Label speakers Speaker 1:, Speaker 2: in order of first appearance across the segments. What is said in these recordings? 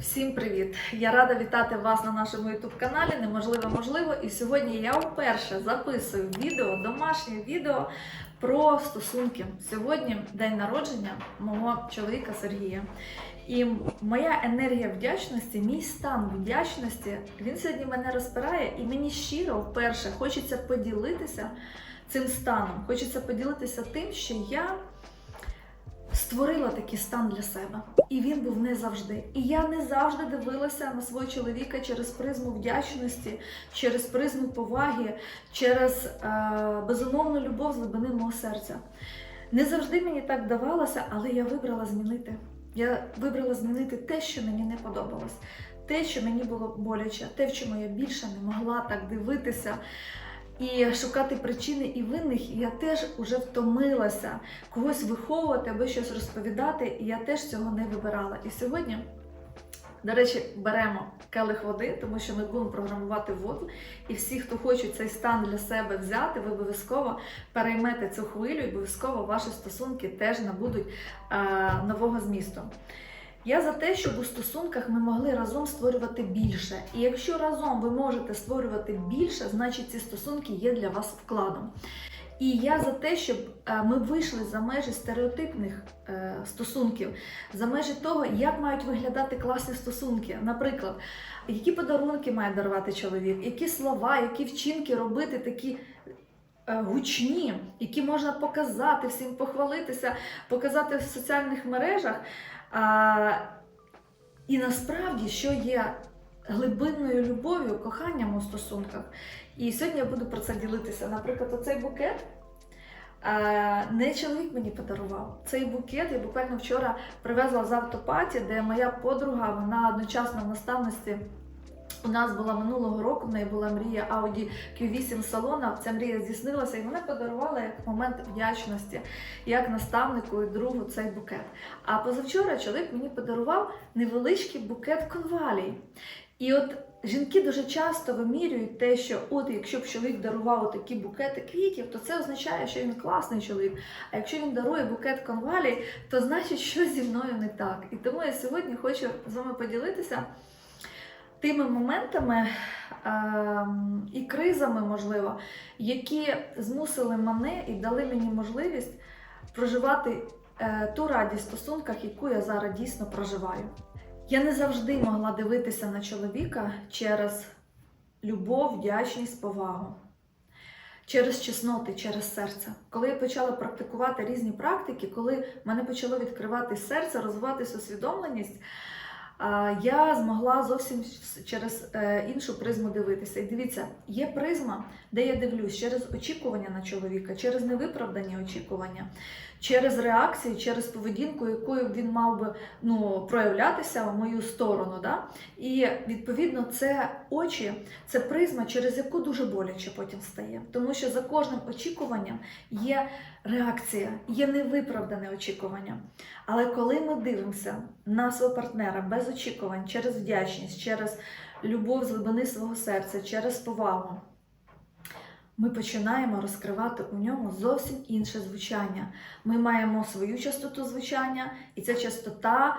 Speaker 1: Всім привіт! Я рада вітати вас на нашому youtube каналі Неможливо можливо. І сьогодні я вперше записую відео, домашнє відео про стосунки. Сьогодні день народження мого чоловіка Сергія. І моя енергія вдячності, мій стан вдячності, він сьогодні мене розпирає, і мені щиро вперше хочеться поділитися цим станом. Хочеться поділитися тим, що я створила такий стан для себе. І він був не завжди. І я не завжди дивилася на свого чоловіка через призму вдячності, через призму поваги, через е, безумовну любов з глибини мого серця. Не завжди мені так давалося, але я вибрала змінити. Я вибрала змінити те, що мені не подобалось, те, що мені було боляче, те, в чому я більше не могла так дивитися. І шукати причини і винних, я теж уже втомилася когось виховувати або щось розповідати, і я теж цього не вибирала. І сьогодні, до речі, беремо келих води, тому що ми будемо програмувати воду. І всі, хто хочуть цей стан для себе взяти, ви обов'язково переймете цю хвилю, і обов'язково ваші стосунки теж набудуть е, нового змісту. Я за те, щоб у стосунках ми могли разом створювати більше. І якщо разом ви можете створювати більше, значить ці стосунки є для вас вкладом. І я за те, щоб е, ми вийшли за межі стереотипних е, стосунків, за межі того, як мають виглядати класні стосунки. Наприклад, які подарунки має дарувати чоловік, які слова, які вчинки робити такі. е, Гучні, які можна показати всім, похвалитися, показати в соціальних мережах. А, і насправді, що є глибинною любов'ю, коханням у стосунках. І сьогодні я буду про це ділитися. Наприклад, оцей букет. Не чоловік мені подарував. Цей букет я буквально вчора привезла з автопаті, де моя подруга, вона одночасно в наставництві у нас була минулого року, в неї була мрія Audi Q8 салона. Ця мрія здійснилася, і вона подарувала як момент вдячності, як наставнику і другу цей букет. А позавчора чоловік мені подарував невеличкий букет конвалій. І от жінки дуже часто вимірюють те, що от якщо б чоловік дарував такі букети квітів, то це означає, що він класний чоловік. А якщо він дарує букет конвалій, то значить, щось зі мною не так. І тому я сьогодні хочу з вами поділитися тими моментами ем, і кризами, можливо, які змусили мене і дали мені можливість проживати е, ту радість в стосунках, яку я зараз дійсно проживаю. Я не завжди могла дивитися на чоловіка через любов, вдячність, повагу. Через чесноти, через серце. Коли я почала практикувати різні практики, коли мене почало відкривати серце, розвиватися усвідомленість, я змогла зовсім через е, іншу призму дивитися. І дивіться, є призма, де я дивлюсь через очікування на чоловіка, через невиправдані очікування, через реакцію, через поведінку, якою він мав би ну, проявлятися в мою сторону. Да? І відповідно це очі, це призма, через яку дуже боляче потім стає. Тому що за кожним очікуванням є реакція, є невиправдане очікування. Але коли ми дивимося на свого партнера без очікувань, через вдячність, через любов з глибини свого серця, через повагу, ми починаємо розкривати у ньому зовсім інше звучання. Ми маємо свою частоту звучання, і ця частота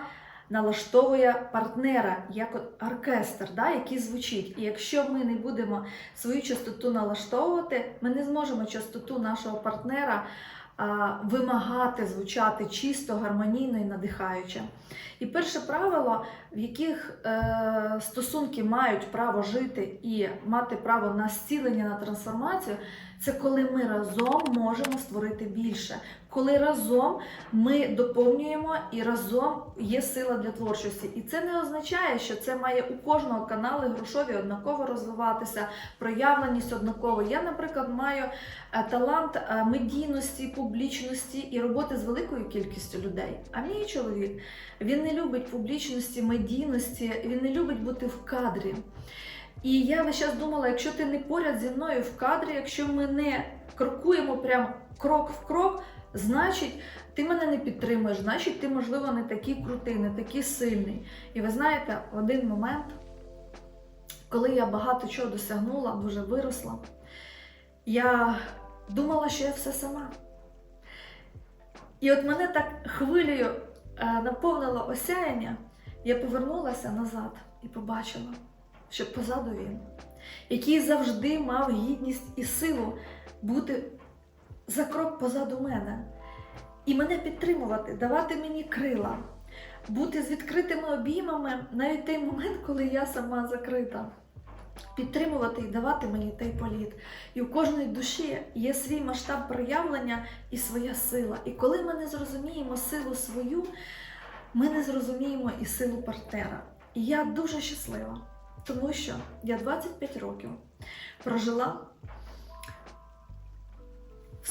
Speaker 1: налаштовує партнера як оркестр, да, який звучить. І якщо ми не будемо свою частоту налаштовувати, ми не зможемо частоту нашого партнера вимагати звучати чисто, гармонійно і надихаюче. І перше правило, в яких е, стосунки мають право жити і мати право на зцілення, на трансформацію, це коли ми разом можемо створити більше, коли разом ми доповнюємо і разом є сила для творчості. І це не означає, що це має у кожного канали грошові однаково розвиватися, проявленість однаково. Я, наприклад, маю е, талант е, медійності, публічності і роботи з великою кількістю людей. А мій чоловік він не любить публічності, медійності, він не любить бути в кадрі. І я весь час думала, якщо ти не поряд зі мною в кадрі, якщо ми не крокуємо прям крок в крок, значить ти мене не підтримуєш, значить ти, можливо, не такий крутий, не такий сильний. І ви знаєте, в один момент, коли я багато чого досягнула, дуже виросла, я думала, що я все сама. І от мене так хвилею е, наповнило осяяння. я повернулася назад і побачила, що позаду він, який завжди мав гідність і силу бути за крок позаду мене, і мене підтримувати, давати мені крила, бути з відкритими обіймами навіть той момент, коли я сама закрита. Підтримувати і давати мені той політ. І у кожної душі є свій масштаб проявлення і своя сила. І коли ми не зрозуміємо силу свою, ми не зрозуміємо і силу партнера. І я дуже щаслива, тому що я 25 років прожила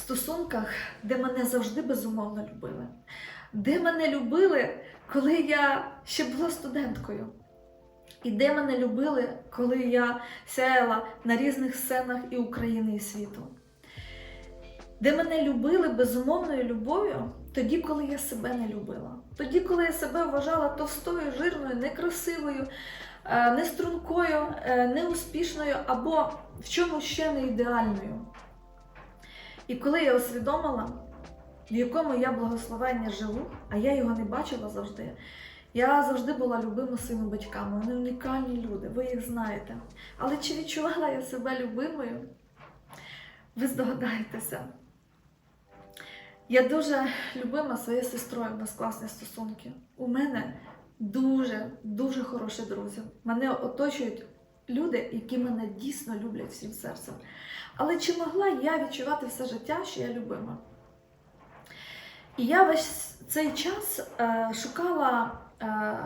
Speaker 1: стосунках, де мене завжди безумовно любили, де мене любили, коли я ще була студенткою. І де мене любили, коли я сяяла на різних сценах і України, і світу. Де мене любили безумовною любов'ю, тоді, коли я себе не любила. Тоді, коли я себе вважала товстою, жирною, некрасивою, е, нестрункою, е, неуспішною або в чомусь ще не ідеальною. І коли я усвідомила, в якому я благословенні живу, а я його не бачила завжди. Я завжди була любима своїми батьками. Вони унікальні люди, ви їх знаєте. Але чи відчувала я себе любимою? Ви здогадаєтеся. Я дуже любима своєю сестрою, у нас класні стосунки. У мене дуже, дуже хороші друзі. Мене оточують люди, які мене дійсно люблять всім серцем. Але чи могла я відчувати все життя, що я любима? І я весь цей час е, шукала е,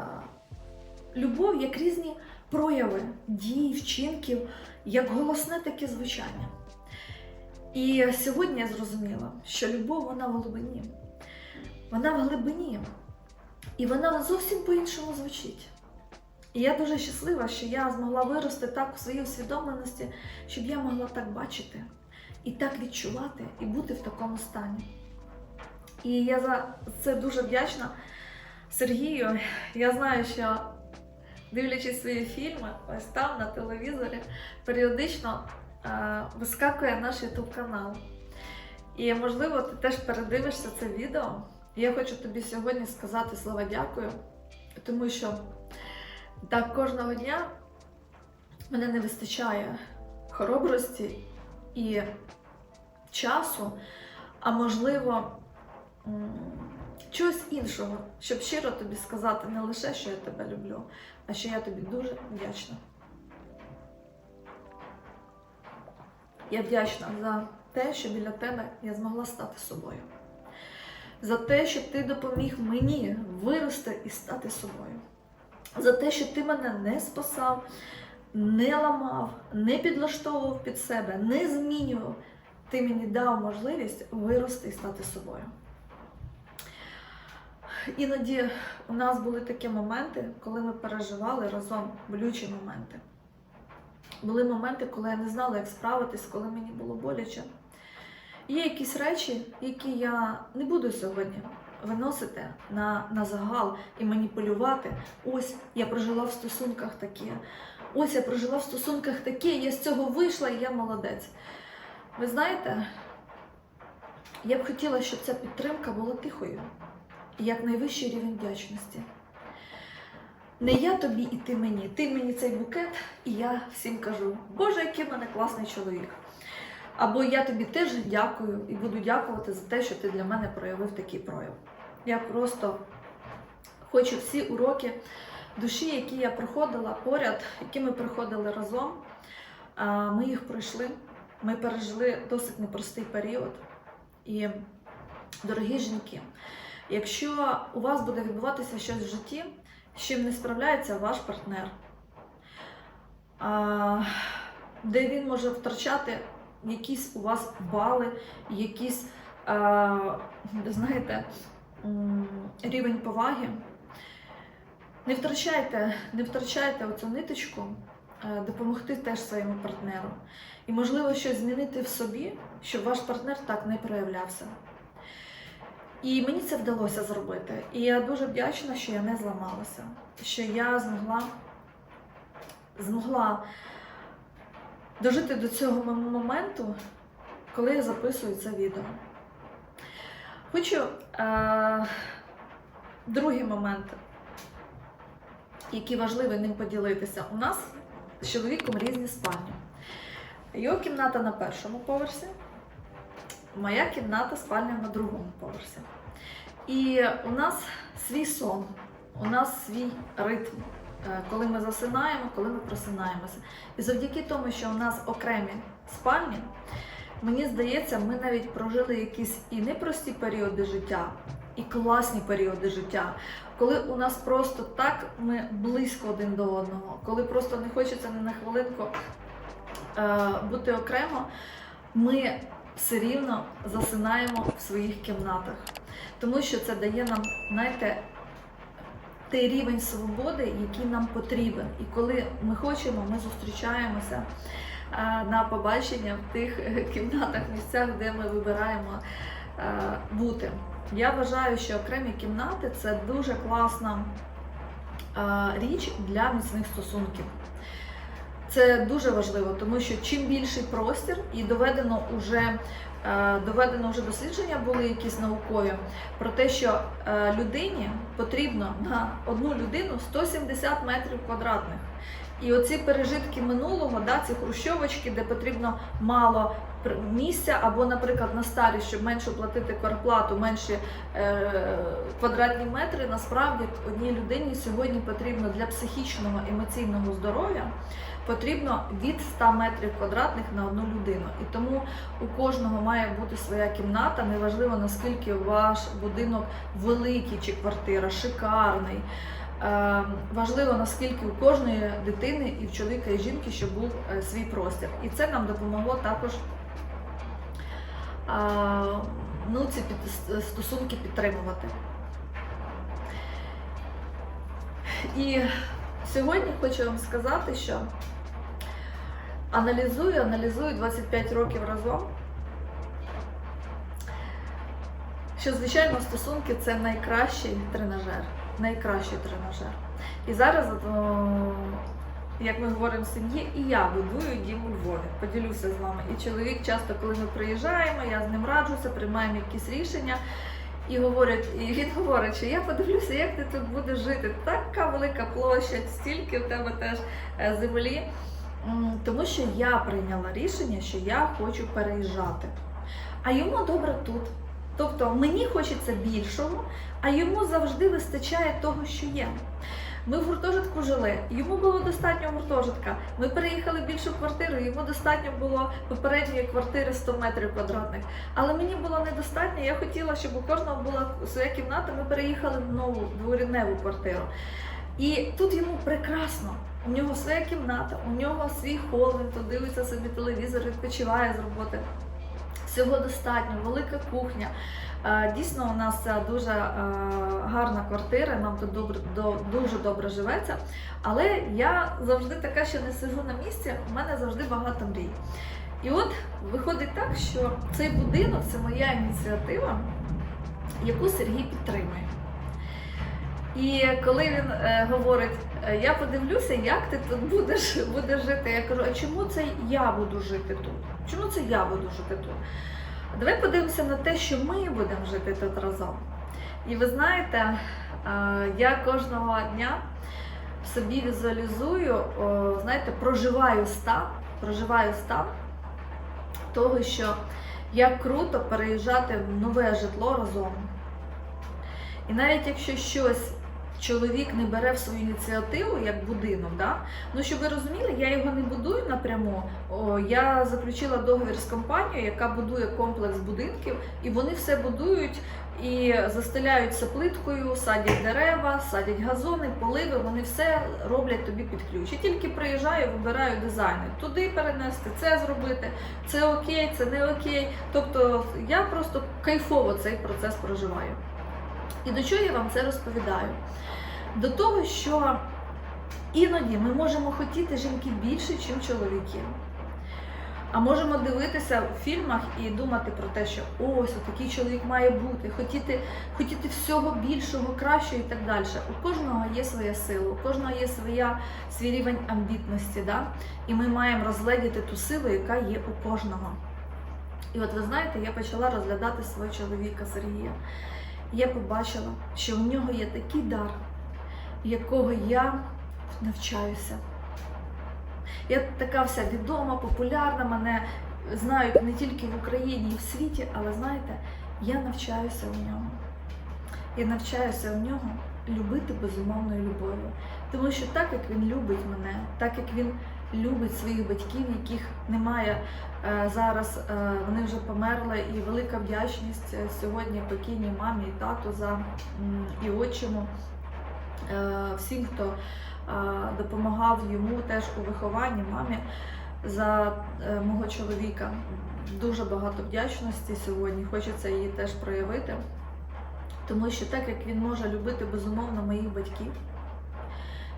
Speaker 1: любов як різні прояви дій, вчинків, як голосне таке звучання. І сьогодні я зрозуміла, що любов вона в глибині. Вона в глибині. І вона зовсім по-іншому звучить. І я дуже щаслива, що я змогла вирости так у своїй усвідомленості, щоб я могла так бачити, і так відчувати, і бути в такому стані. І я за це дуже вдячна Сергію. Я знаю, що дивлячись свої фільми, ось там на телевізорі, періодично е, вискакує наш YouTube канал. І можливо, ти теж передивишся це відео. Я хочу тобі сьогодні сказати слова дякую, тому що так кожного дня мене не вистачає хоробрості і часу, а можливо, чогось іншого, щоб щиро тобі сказати не лише, що я тебе люблю, а що я тобі дуже вдячна. Я вдячна за те, що біля тебе я змогла стати собою. За те, що ти допоміг мені вирости і стати собою. За те, що ти мене не спасав, не ламав, не підлаштовував під себе, не змінював. Ти мені дав можливість вирости і стати собою. Іноді у нас були такі моменти, коли ми переживали разом болючі моменти. Були моменти, коли я не знала, як справитись, коли мені було боляче. Є якісь речі, які я не буду сьогодні виносити на, на загал і маніпулювати. Ось я прожила в стосунках таке. Ось я прожила в стосунках таке, я з цього вийшла і я молодець. Ви знаєте, я б хотіла, щоб ця підтримка була тихою як найвищий рівень вдячності. Не я тобі і ти мені. Ти мені цей букет, і я всім кажу, Боже, який в мене класний чоловік. Або я тобі теж дякую і буду дякувати за те, що ти для мене проявив такий прояв. Я просто хочу всі уроки душі, які я проходила поряд, які ми проходили разом. Ми їх пройшли. Ми пережили досить непростий період. І, дорогі жінки, якщо у вас буде відбуватися щось в житті, з чим не справляється ваш партнер, де він може втрачати якісь у вас бали, якийсь, а, знаєте, рівень поваги. Не втрачайте, не втрачайте оцю ниточку, е, допомогти теж своєму партнеру. І, можливо, щось змінити в собі, щоб ваш партнер так не проявлявся. І мені це вдалося зробити. І я дуже вдячна, що я не зламалася, що я змогла, змогла дожити до цього моменту, коли я записую це відео. Хочу е- другий момент які важливі ним поділитися. У нас з чоловіком різні спальні. Його кімната на першому поверсі, моя кімната спальня на другому поверсі. І у нас свій сон, у нас свій ритм, е, коли ми засинаємо, коли ми просинаємося. І завдяки тому, що у нас окремі спальні, мені здається, ми навіть прожили якісь і непрості періоди життя, і класні періоди життя, коли у нас просто так ми близько один до одного, коли просто не хочеться ні на хвилинку е, бути окремо, ми все рівно засинаємо в своїх кімнатах. Тому що це дає нам, знаєте, той рівень свободи, який нам потрібен. І коли ми хочемо, ми зустрічаємося на побачення в тих е, кімнатах, місцях, де ми вибираємо е, бути. Я вважаю, що окремі кімнати це дуже класна річ для міцних стосунків. Це дуже важливо, тому що чим більший простір, і доведено уже доведено вже дослідження були якісь наукові про те, що е, людині потрібно на одну людину 170 метрів квадратних. І оці пережитки минулого, да, ці хрущовочки, де потрібно мало місця, або, наприклад, на старість, щоб менше платити квартплату, менші е, квадратні метри, насправді одній людині сьогодні потрібно для психічного емоційного здоров'я потрібно від 100 метрів квадратних на одну людину. І тому у кожного має бути своя кімната, неважливо наскільки ваш будинок великий чи квартира, шикарний. Е, важливо наскільки у кожної дитини і в чоловіка і жінки, щоб був е, свій простір. І це нам допомогло також ну, ці стосунки підтримувати. І сьогодні хочу вам сказати, що аналізую, аналізую 25 років разом. Що, звичайно, стосунки це найкращий тренажер. Найкращий тренажер. І зараз, як ми говоримо в сім'ї, і я будую дім у Львові. Поділюся з вами. І чоловік часто, коли ми приїжджаємо, я з ним раджуся, приймаємо якісь рішення. І говорять, і він говорить, що я подивлюся, як ти тут будеш жити. Така велика площа, стільки в тебе теж е, землі. Тому що я прийняла рішення, що я хочу переїжджати. А йому добре тут. Тобто мені хочеться більшого, а йому завжди вистачає того, що є. Ми в гуртожитку жили, йому було достатньо гуртожитка. Ми переїхали більшу квартиру, йому достатньо було попередньої квартири 100 метрів квадратних. Але мені було недостатньо. Я хотіла, щоб у кожного була своя кімната. Ми переїхали в нову дворівневу квартиру. І тут йому прекрасно. У нього своя кімната, у нього свій хол, він тут дивиться собі телевізор, відпочиває з роботи. Всього достатньо, велика кухня. Е, Дійсно, у нас дуже е, гарна квартира, нам тут добре, дуже добре живеться. Але я завжди така, що не сижу на місці, у мене завжди багато мрій. І от виходить так, що цей будинок це моя ініціатива, яку Сергій підтримує. І коли він е, говорить, е, я подивлюся, як ти тут будеш, будеш жити. Я кажу, а чому це я буду жити тут? Чому це я буду жити тут? Давай подивимося на те, що ми будемо жити тут разом. І ви знаєте, е, я кожного дня собі візуалізую, знаєте, проживаю стан, проживаю стан того, що як круто переїжджати в нове житло разом. І навіть якщо щось чоловік не бере в свою ініціативу як будинок, да? ну щоб ви розуміли, я його не будую напряму. О, я заключила договір з компанією, яка будує комплекс будинків, і вони все будують і застеляються плиткою, садять дерева, садять газони, поливи. Вони все роблять тобі під ключ. І тільки приїжджаю, вибираю дизайни. Туди перенести, це зробити, це окей, це не окей. Тобто я просто кайфово цей процес проживаю. І до чого я вам це розповідаю? До того, що іноді ми можемо хотіти жінки більше, ніж чоловіки. А можемо дивитися в фільмах і думати про те, що ось такий чоловік має бути, хотіти, хотіти всього більшого, кращого і так далі. У кожного є своя сила, у кожного є своя, свій рівень амбітності. Да? І ми маємо розгледіти ту силу, яка є у кожного. І от ви знаєте, я почала розглядати свого чоловіка Сергія. Я побачила, що в нього є такий дар, якого я навчаюся. Я така вся відома, популярна, мене знають не тільки в Україні і в світі, але знаєте, я навчаюся у нього. Я навчаюся у нього любити безумовною любов'ю. Тому що так як він любить мене, так як він любить своїх батьків, яких немає е, зараз, е, вони вже померли, і велика вдячність е, сьогодні покійній мамі і тату за і отчиму, всім, хто допомагав йому теж у вихованні мамі за мого чоловіка. Дуже багато вдячності сьогодні. Хочеться її теж проявити. Тому що так як він може любити безумовно моїх батьків,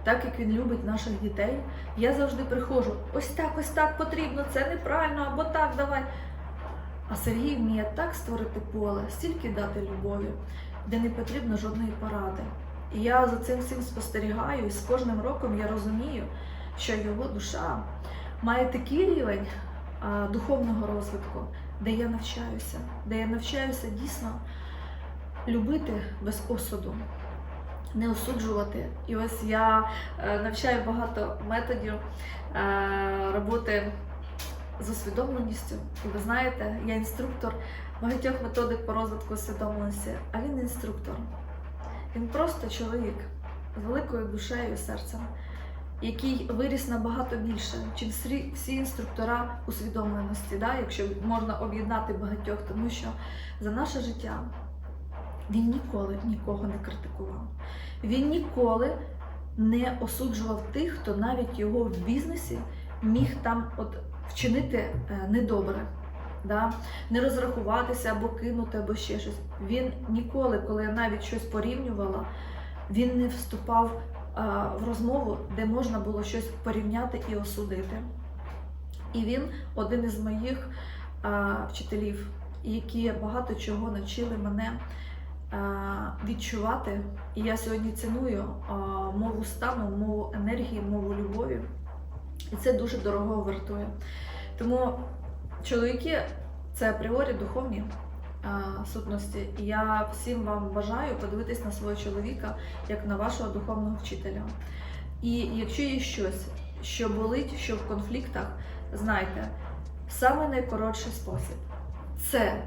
Speaker 1: так як він любить наших дітей, я завжди приходжу, ось так, ось так потрібно, це неправильно, або так, давай. А Сергій вміє так створити поле, стільки дати любові, де не потрібно жодної поради. І я за цим всім спостерігаю, і з кожним роком я розумію, що його душа має такий рівень а, духовного розвитку, де я навчаюся, де я навчаюся дійсно любити без осуду, не осуджувати. І ось я е, навчаю багато методів е, роботи з усвідомленістю. І ви знаєте, я інструктор багатьох методик по розвитку усвідомленості, а він інструктор. Він просто чоловік з великою душею і серцем, який виріс набагато більше, всі, всі інструктора усвідомленості, да? якщо можна об'єднати багатьох, тому що за наше життя він ніколи нікого не критикував. Він ніколи не осуджував тих, хто навіть його в бізнесі міг там от вчинити е, недобре, да? не розрахуватися або кинути, або ще щось. Він ніколи, коли я навіть щось порівнювала, він не вступав е, в розмову, де можна було щось порівняти і осудити. І він один із моїх е, вчителів, які багато чого навчили мене відчувати. І я сьогодні ціную е, мову стану, мову енергії, мову любові. І це дуже дорого вартує. Тому чоловіки це апріорі духовні е, сутності. І я всім вам бажаю подивитись на свого чоловіка як на вашого духовного вчителя. І якщо є щось, що болить, що в конфліктах, знайте, найкоротший спосіб це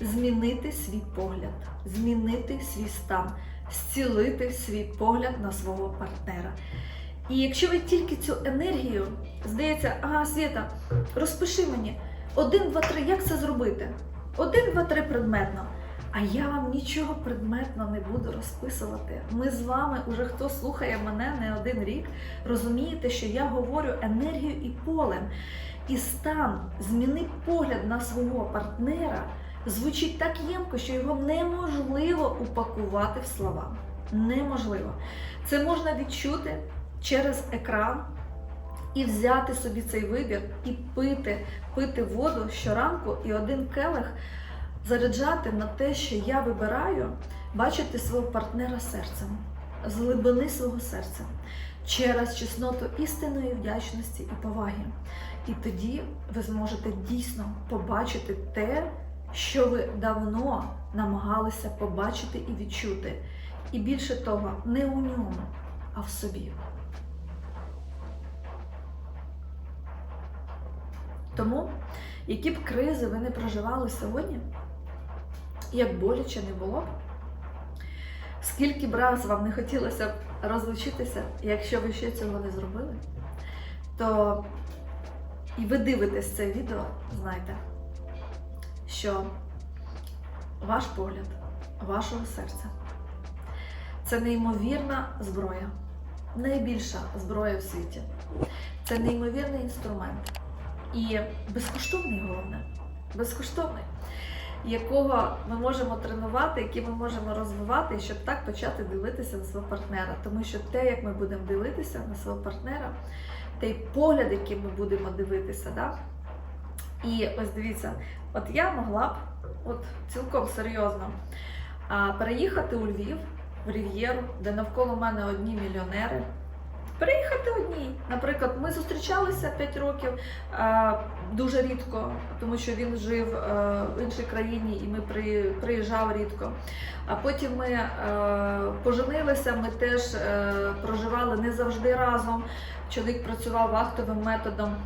Speaker 1: змінити свій погляд, змінити свій стан, зцілити свій погляд на свого партнера. І якщо ви тільки цю енергію, здається, ага, Свята, розпиши мені один, два, три, як це зробити? Один, два, три предметно. А я вам нічого предметно не буду розписувати. Ми з вами, уже хто слухає мене не один рік, розумієте, що я говорю енергію і полем. І стан, зміни погляд на свого партнера звучить так ємко, що його неможливо упакувати в слова. Неможливо. Це можна відчути через екран і взяти собі цей вибір і пити, пити воду щоранку і один келих заряджати на те, що я вибираю бачити свого партнера серцем, з глибини свого серця, через чесноту істинної вдячності і поваги. І тоді ви зможете дійсно побачити те, що ви давно намагалися побачити і відчути. І більше того, не у ньому, а в собі. Тому, які б кризи ви не проживали сьогодні, як боляче не було скільки б раз вам не хотілося б розлучитися, якщо ви ще цього не зробили, то і ви дивитесь це відео, знайте, що ваш погляд, вашого серця це неймовірна зброя, найбільша зброя в світі. Це неймовірний інструмент. І безкоштовний головне, безкоштовний, якого ми можемо тренувати, який ми можемо розвивати, щоб так почати дивитися на свого партнера. Тому що те, як ми будемо дивитися на свого партнера, той погляд, яким ми будемо дивитися, да? І ось дивіться, от я могла б от цілком серйозно переїхати у Львів, в Рів'єру, де навколо мене одні мільйонери. Переїхати одній. Наприклад, ми зустрічалися 5 років дуже рідко, тому що він жив е, в іншій країні і ми при, приїжджав рідко. А потім ми е, поженилися, ми теж е, проживали не завжди разом. Чоловік працював вахтовим методом.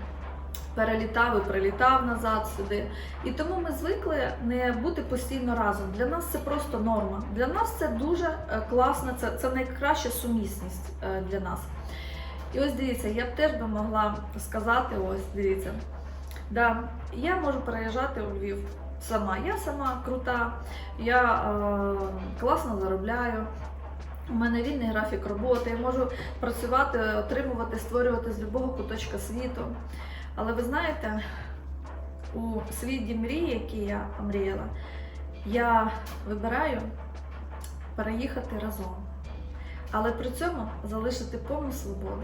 Speaker 1: Перелітав і прилітав назад сюди. І тому ми звикли не бути постійно разом. Для нас це просто норма. Для нас це дуже е, класно, це, це найкраща сумісність е, для нас. І ось дивіться, я б теж би могла сказати: ось дивіться, да, я можу переїжджати у Львів сама. Я сама крута, я е, класно заробляю. У мене вільний графік роботи, я можу працювати, отримувати, створювати з будь-якого куточка світу. Але ви знаєте, у світі мрії, які я мріяла, я вибираю переїхати разом. Але при цьому залишити повну свободу.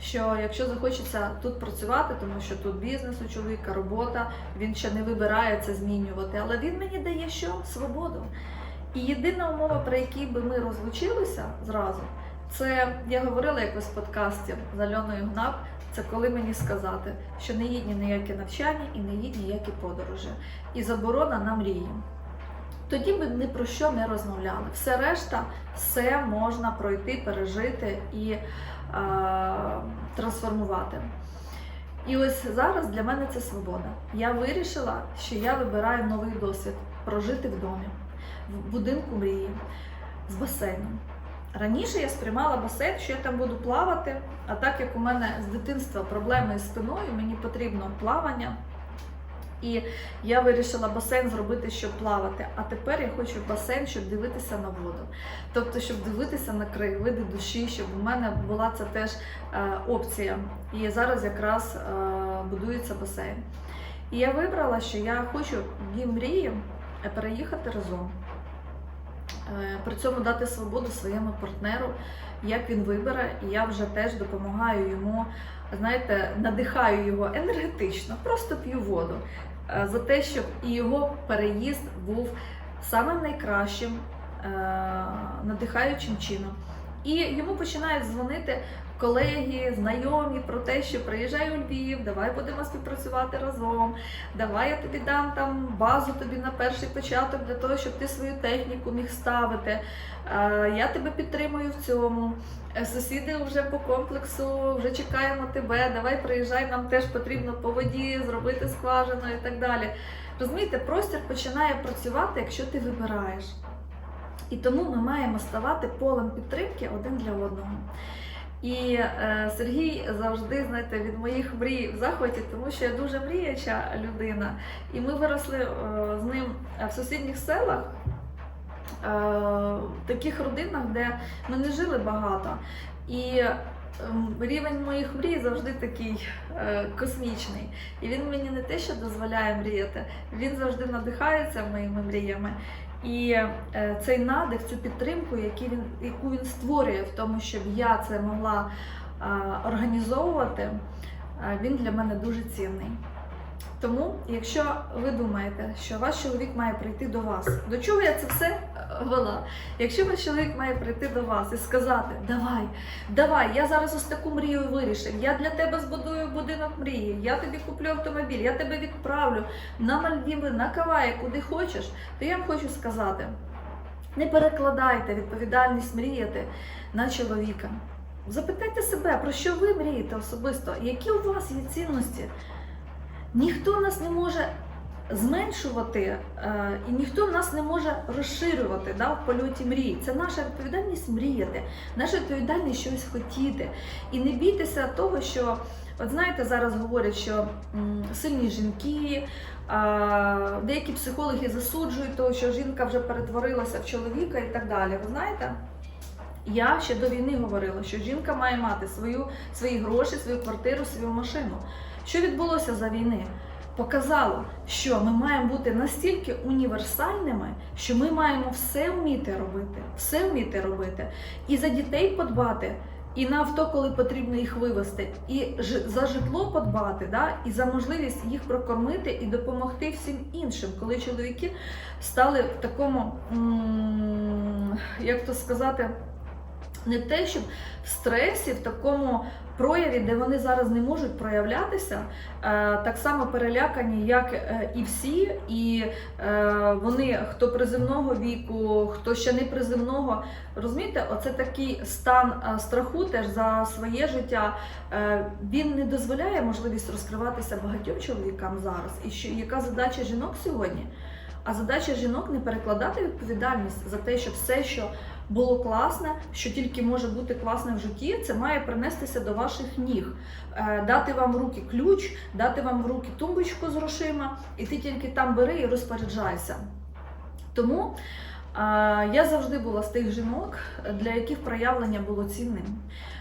Speaker 1: Що якщо захочеться тут працювати, тому що тут бізнес у чоловіка, робота, він ще не вибирає це змінювати, але він мені дає що? Свободу. І єдина умова, при якій би ми розлучилися зразу, це я говорила якось в подкасті з Альоною Гнап, це коли мені сказати, що не їдь ні ніякі навчання і не їдь ніякі подорожі. І заборона на мрії. Тоді ми ні про що не розмовляли. Все решта, все можна пройти, пережити і е, трансформувати. І ось зараз для мене це свобода. Я вирішила, що я вибираю новий досвід прожити в домі, в будинку мрії, з басейном. Раніше я сприймала басейн, що я там буду плавати, а так як у мене з дитинства проблеми з спиною, мені потрібно плавання. І я вирішила басейн зробити, щоб плавати. А тепер я хочу басейн, щоб дивитися на воду. Тобто, щоб дивитися на краєвиди душі, щоб у мене була це теж е, опція. І зараз якраз е, будується басейн. І я вибрала, що я хочу в мрії е, переїхати разом. Е, При цьому дати свободу своєму партнеру, як він вибере, і я вже теж допомагаю йому, знаєте, надихаю його енергетично, просто п'ю воду е, за те, щоб і його переїзд був самим найкращим, е, надихаючим чином. І йому починають дзвонити колеги, знайомі про те, що приїжджай у Львів, давай будемо співпрацювати разом. Давай я тобі дам там базу тобі на перший початок для того, щоб ти свою техніку міг ставити. Е, Я тебе підтримую в цьому. Е, Сусіди вже по комплексу, вже чекаємо тебе. Давай приїжджай, нам теж потрібно по воді зробити скважину і так далі. Розумієте, простір починає працювати, якщо ти вибираєш. І тому ми маємо ставати полем підтримки один для одного. І е, Сергій завжди, знаєте, від моїх мрій в захваті, тому що я дуже мріяча людина. І ми виросли е, з ним в сусідніх селах, е, в таких родинах, де ми не жили багато. І ем, рівень моїх мрій завжди такий е, космічний. І він мені не те, що дозволяє мріяти, він завжди надихається моїми мріями. І е, цей надих, цю підтримку, яку він створює в тому, щоб я це могла е, організовувати, е, він для мене дуже цінний. Тому, якщо ви думаєте, що ваш чоловік має прийти до вас, до чого я це все е, вела? Якщо ваш чоловік має прийти до вас і сказати: Давай, давай, я зараз ось таку мрію вирішив, я для тебе збудую будинок мрії, я тобі куплю автомобіль, я тебе відправлю на Мальдіви, на Каваї, куди хочеш, то я вам хочу сказати: не перекладайте відповідальність мріяти на чоловіка. Запитайте себе, про що ви мрієте особисто, які у вас є цінності. Ніхто нас не може зменшувати е, і ніхто нас не може розширювати да, в польоті мрій. Це наша відповідальність мріяти, наша відповідальність щось хотіти. І не бійтеся того, що, от знаєте, зараз говорять, що сильні жінки, деякі психологи засуджують того, що жінка вже перетворилася в чоловіка і так далі. Ви знаєте? Я ще до війни говорила, що жінка має мати свою, свої гроші, свою квартиру, свою машину. Що відбулося за війни? Показало, що ми маємо бути настільки універсальними, що ми маємо все вміти робити, все вміти робити, і за дітей подбати, і на авто, коли потрібно їх вивезти, і за житло подбати, да? і за можливість їх прокормити і допомогти всім іншим, коли чоловіки стали в такому, як то сказати, Не те, щоб в стресі, в такому прояві, де вони зараз не можуть проявлятися, е, так само перелякані, як е, і всі, і е, вони, хто приземного віку, хто ще не приземного, розумієте, оце такий стан страху теж за своє життя. Він не дозволяє можливість розкриватися багатьом чоловікам зараз. І що яка задача жінок сьогодні? А задача жінок не перекладати відповідальність за те, що все, що було класне, що тільки може бути класне в житті, це має принестися до ваших ніг, Е, дати вам в руки ключ, дати вам в руки тумбочку з грошима, і ти тільки там бери і розпоряджайся. Тому я завжди була з тих жінок, для яких проявлення було цінним,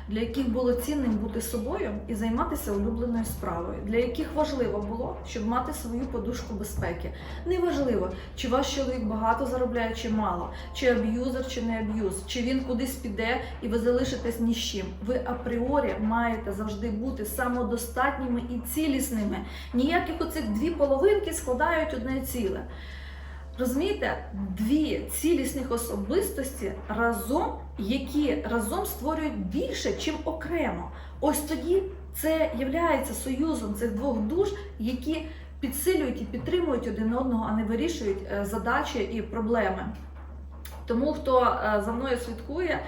Speaker 1: для яких було цінним бути собою і займатися улюбленою справою, для яких важливо було, щоб мати свою подушку безпеки. Неважливо, чи ваш чоловік багато заробляє, чи мало, чи аб'юзер, чи не аб'юз, чи він кудись піде і ви залишитесь ні з чим. Ви апріорі маєте завжди бути самодостатніми і цілісними. Ніяких оцих дві половинки складають одне ціле. Розумієте, дві цілісних особистості разом, які разом створюють більше, чим окремо. Ось тоді це є союзом цих двох душ, які підсилюють і підтримують один одного, а не вирішують е, задачі і проблеми. Тому хто е, за мною слідкує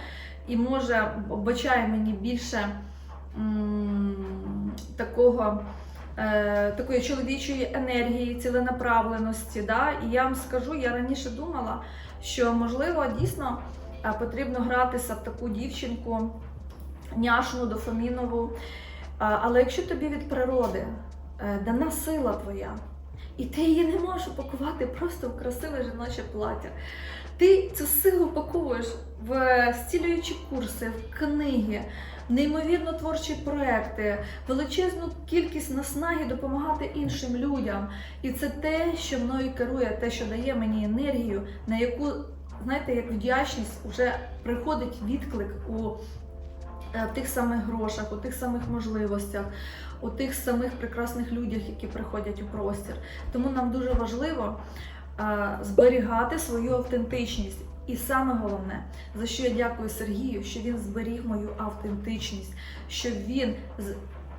Speaker 1: і може бачає мені більше м, такого е, такої чоловічої енергії, ціленаправленості. Да? І я вам скажу, я раніше думала, що можливо дійсно е, потрібно гратися в таку дівчинку няшну, дофамінову. А, Але якщо тобі від природи е, дана сила твоя, і ти її не можеш упакувати просто в красиве жіноче плаття. Ти цю силу пакуєш в зцілюючі курси, в книги, неймовірно творчі проекти, величезну кількість наснаги допомагати іншим людям. І це те, що мною керує, те, що дає мені енергію, на яку, знаєте, як вдячність вже приходить відклик у е, тих самих грошах, у тих самих можливостях, у тих самих прекрасних людях, які приходять у простір. Тому нам дуже важливо зберігати свою автентичність. І саме головне, за що я дякую Сергію, що він зберіг мою автентичність, що він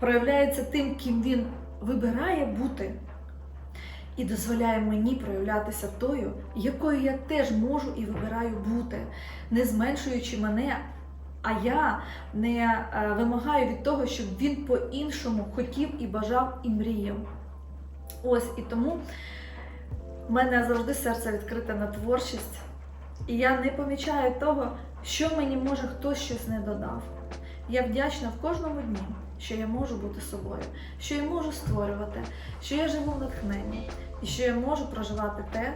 Speaker 1: проявляється тим, ким він вибирає бути, і дозволяє мені проявлятися тою, якою я теж можу і вибираю бути, не зменшуючи мене. А я не е, вимагаю від того, щоб він по-іншому хотів і бажав і мріяв. Ось і тому в мене завжди серце відкрите на творчість. І я не помічаю того, що мені може хтось щось не додав. Я вдячна в кожному дні, що я можу бути собою, що я можу створювати, що я живу в натхненні, і що я можу проживати те,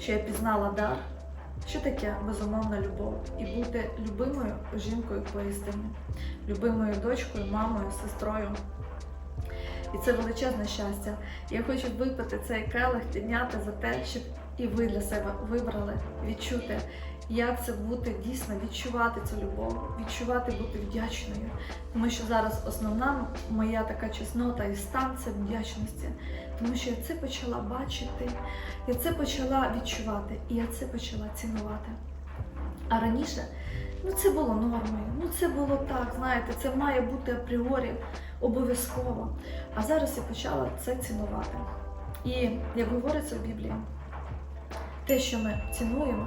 Speaker 1: що я пізнала дар, що таке безумовна любов, і бути любимою жінкою поістині, любимою дочкою, мамою, сестрою. І це величезне щастя. Я хочу випити цей келих, підняти за те, щоб і ви для себе вибрали відчути, як це бути дійсно відчувати цю любов, відчувати бути вдячною. Тому що зараз основна моя така чеснота і стан це вдячності. Тому що я це почала бачити, я це почала відчувати, і я це почала цінувати. А раніше ну це було нормою, ну це було так, знаєте, це має бути апріорі обов'язково. А зараз я почала це цінувати. І як говориться в Біблії, те, що ми цінуємо,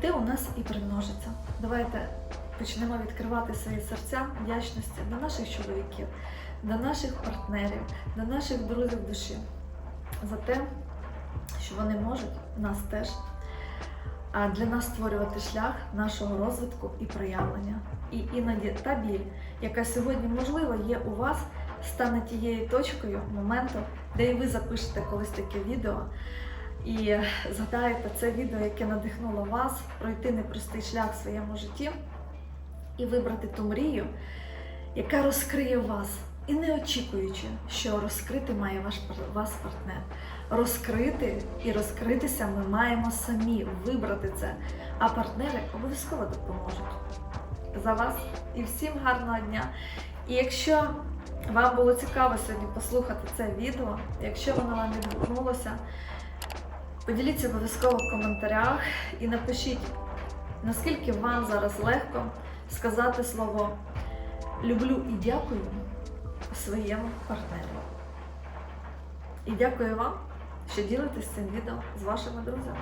Speaker 1: те у нас і примножиться. Давайте почнемо відкривати свої серця вдячності до наших чоловіків, до наших партнерів, до наших друзів душі за те, що вони можуть нас теж а для нас створювати шлях нашого розвитку і проявлення. І іноді та біль, яка сьогодні можливо є у вас, стане тією точкою моменту, де і ви запишете колись таке відео. І згадаєте це відео, яке надихнуло вас пройти непростий шлях в своєму житті і вибрати ту мрію, яка розкриє вас. І не очікуючи, що розкрити має ваш вас партнер. Розкрити і розкритися ми маємо самі вибрати це, а партнери обов'язково допоможуть. За вас і всім гарного дня! І якщо вам було цікаво сьогодні послухати це відео, якщо воно вам відгукнулося, поділіться обов'язково в коментарях і напишіть, наскільки вам зараз легко сказати слово люблю і дякую своєму партнеру. І дякую вам, що ділитесь цим відео з вашими друзями.